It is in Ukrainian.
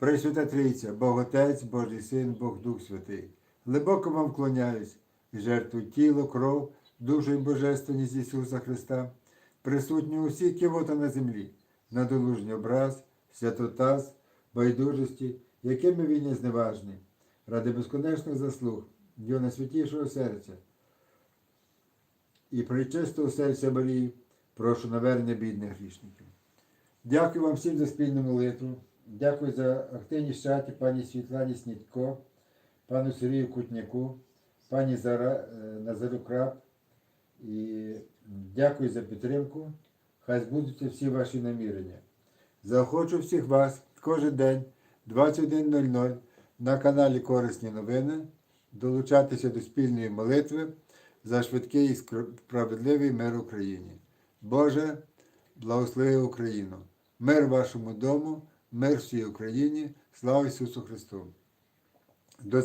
Пресвята Трійця, Бог Отець, Божий Син, Бог Дух Святий. Глибоко вам вклоняюсь і жертвую тіло, кров, душу і божественність Ісуса Христа, присутні усі кивота на землі, надолужній образ, святотаз, байдужості, якими він є зневажний, ради безконечних заслуг, Його найсвятішого серця. І причистого серця Марії, прошу навернення бідних грішників. Дякую вам всім за спільну молитву. Дякую за активність в чаті пані Світлані Снідько, пану Сергію Кутняку, пані Зара, е, Назару Краб. І дякую за підтримку. Хай збудуться всі ваші намірення. Заохочу всіх вас кожен день 21.00 на каналі Корисні новини долучатися до спільної молитви за швидкий і справедливий мир Україні. Боже, благослови Україну! Мир вашому дому, мир всій Україні, слава Ісусу Христу! До